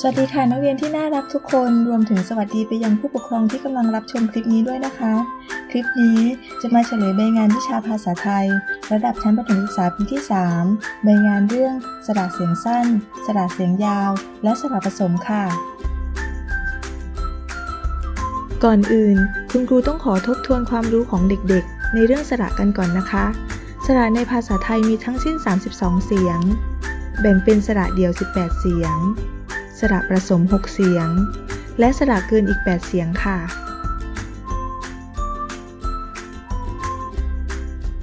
สวัสดีค่ะนักเรียนที่น่ารักทุกคนรวมถึงสวัสดีไปยังผู้ปกครองที่กำลังรับชมคลิปนี้ด้วยนะคะ คลิปนี้จะมาเฉลยใบงานวิชาภาษาไทย ระดับชั้นประถมศึกษาปีที่ 3 ใบงานเรื่องสระเสียงสั้น สระเสียงยาว และสระผสมค่ะ ก่อนอื่น คุณครูต้องขอทบทวนความรู้ของเด็กๆ ในเรื่องสระกันก่อนนะคะ สระในภาษาไทยมีทั้งสิ้น 32 เสียง แบ่งเป็นสระเดี่ยว 18 เสียง สระผสม 6 เสียง และสระเกินอีก 8 เสียงค่ะ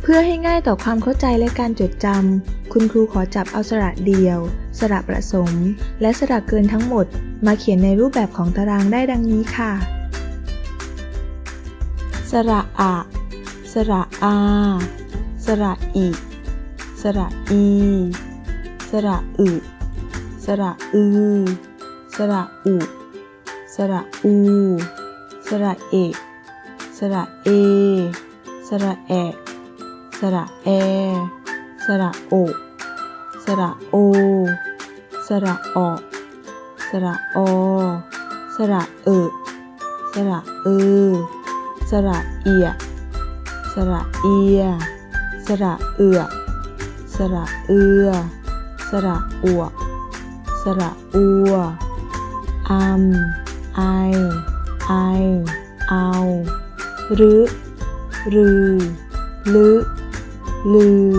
เพื่อให้ง่ายต่อความเข้าใจและการจดจำคุณครูขอจับเอาสระเดียว สระผสม และสระเกินทั้งหมด มาเขียนในรูปแบบของตารางได้ดังนี้ค่ะ สระอะ สระอา สระอิ สระอี สระอึ ระอือ สระอุ สระอู สระเอกสระเอ สระแอสระแอ สระโอ สระโอ สระออก สระอสระเออสระเออ สระเอีย สระเอีย สระเอือ สระเอือ สระอวก สระอัวอัมไอ ไอ เอารือรือ ลึลือ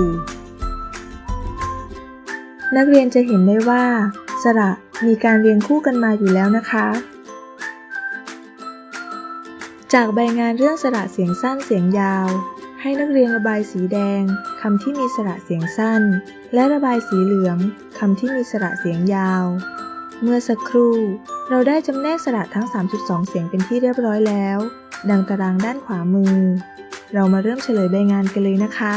นักเรียนจะเห็นได้ว่า สระมีการเรียงคู่กันมาอยู่แล้วนะคะ จากใบงานเรื่องสระเสียงสั้นเสียงยาว ให้นักเรียนระบายสีแดงคำที่มีสระเสียงสั้น และระบายสีเหลืองคำที่มีสระเสียงยาว เมื่อสักครู่ เราได้จำแนกสระทั้ง 3.2 เสียงเป็นที่เรียบร้อยแล้ว ดังตารางด้านขวามือ เรามาเริ่มเฉลยใบงานกันเลยนะคะ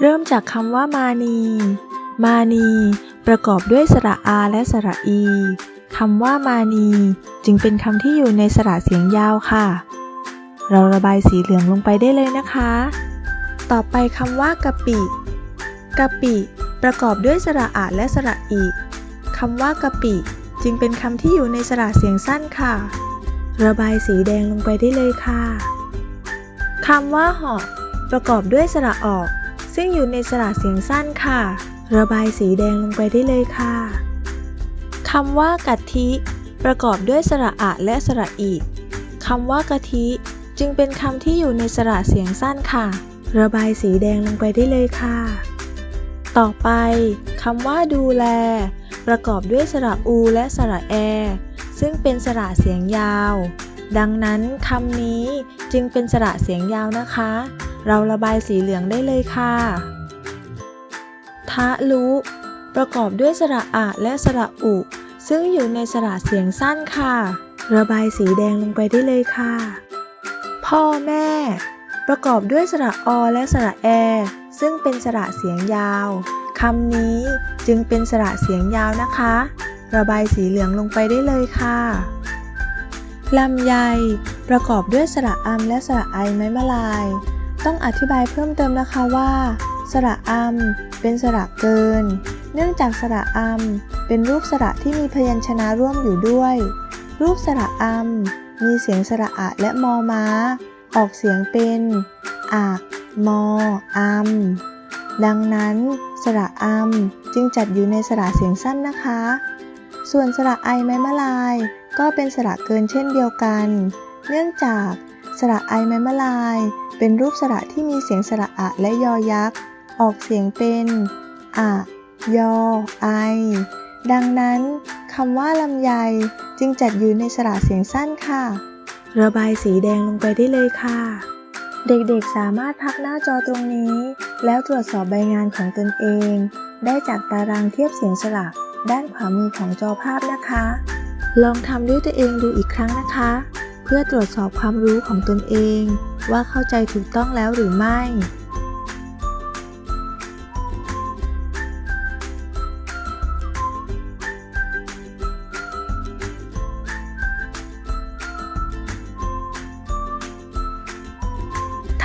เริ่มจากคำว่ามานี มานี ประกอบด้วยสระอาและสระอีคำว่ามานี จึงเป็นคำที่อยู่ในสระเสียงยาวค่ะ เราระบายสีเหลืองลงไปได้เลยนะคะ ต่อไปคำว่ากะปิ กะปิ ประกอบด้วยสระอาและสระอีคำว่ากะปิ จึงเป็นคำที่อยู่ในสระเสียงสั้นค่ะ ระบายสีแดงลงไปได้เลยค่ะคำว่าหอกประกอบด้วยสระออก ซึ่งอยู่ในสระเสียงสั้นค่ะ ระบายสีแดงลงไปได้เลยค่ะคำว่ากะทิ ประกอบด้วยสระอะและสระอีคำว่ากะทิ จึงเป็นคำที่อยู่ในสระเสียงสั้นค่ะ ระบายสีแดงลงไปได้เลยค่ะ ต่อไปคำว่าดูแล ประกอบด้วยสระอูและสระแอ ซึ่งเป็นสระเสียงยาว ดังนั้นคำนี้จึงเป็นสระเสียงยาวนะคะ เราระบายสีเหลืองได้เลยค่ะทะลุประกอบด้วยสระอะและสระอุ ซึ่งอยู่ในสระเสียงสั้นค่ะ ระบายสีแดงลงไปได้เลยค่ะ พ่อแม่ ประกอบด้วยสระอและสระแอ ซึ่งเป็นสระเสียงยาวคำนี้จึงเป็นสระเสียงยาวนะคะ ระบายสีเหลืองลงไปได้เลยค่ะลำไย ประกอบด้วยสระอัมและสระไอไม้มะลาย ต้องอธิบายเพิ่มเติมนะคะว่า สระอัมเป็นสระเกิน เนื่องจากสระอัมเป็นรูปสระที่มีพยัญชนะร่วมอยู่ด้วย รูปสระอัม มีเสียงสระอะและมอม้า ออกเสียงเป็นอะมออัมดังนั้น สระอัมจึงจัดอยู่ในสระเสียงสั้นนะคะ ส่วนสระไอไม้มะลาย ก็เป็นสระเกินเช่นเดียวกัน เนื่องจากสระไอไม้มะลาย เป็นรูปสระที่มีเสียงสระอะและยอยักษ์ ออกเสียงเป็นอะยอไอ ดังนั้นคำว่าลำไยจึงจัดอยู่ในสระเสียงสั้นค่ะ ระบายสีแดงลงไปได้เลยค่ะ เด็กๆสามารถพักหน้าจอตรงนี้ แล้วตรวจสอบใบงานของตนเอง ได้จากตารางเทียบเสียงสระด้านขวามือของจอภาพนะคะ ลองทำด้วยตัวเองดูอีกครั้งนะคะ เพื่อตรวจสอบความรู้ของตนเอง ว่าเข้าใจถูกต้องแล้วหรือไม่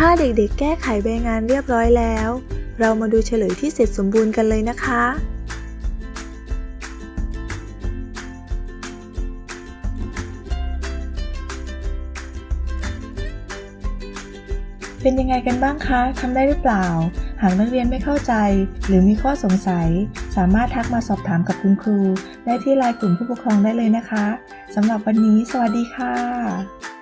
ถ้าเด็กๆ แก้ไขใบงานเรียบร้อยแล้ว เรามาดูเฉลยที่เสร็จสมบูรณ์กันเลยนะคะ เป็นยังไงกันบ้างคะทำได้หรือเปล่า หากนักเรียนไม่เข้าใจ หรือมีข้อสงสัย สามารถทักมาสอบถามกับคุณครู ได้ที่ไลน์กลุ่มผู้ปกครองได้เลยนะคะสำหรับวันนี้ สวัสดีค่ะ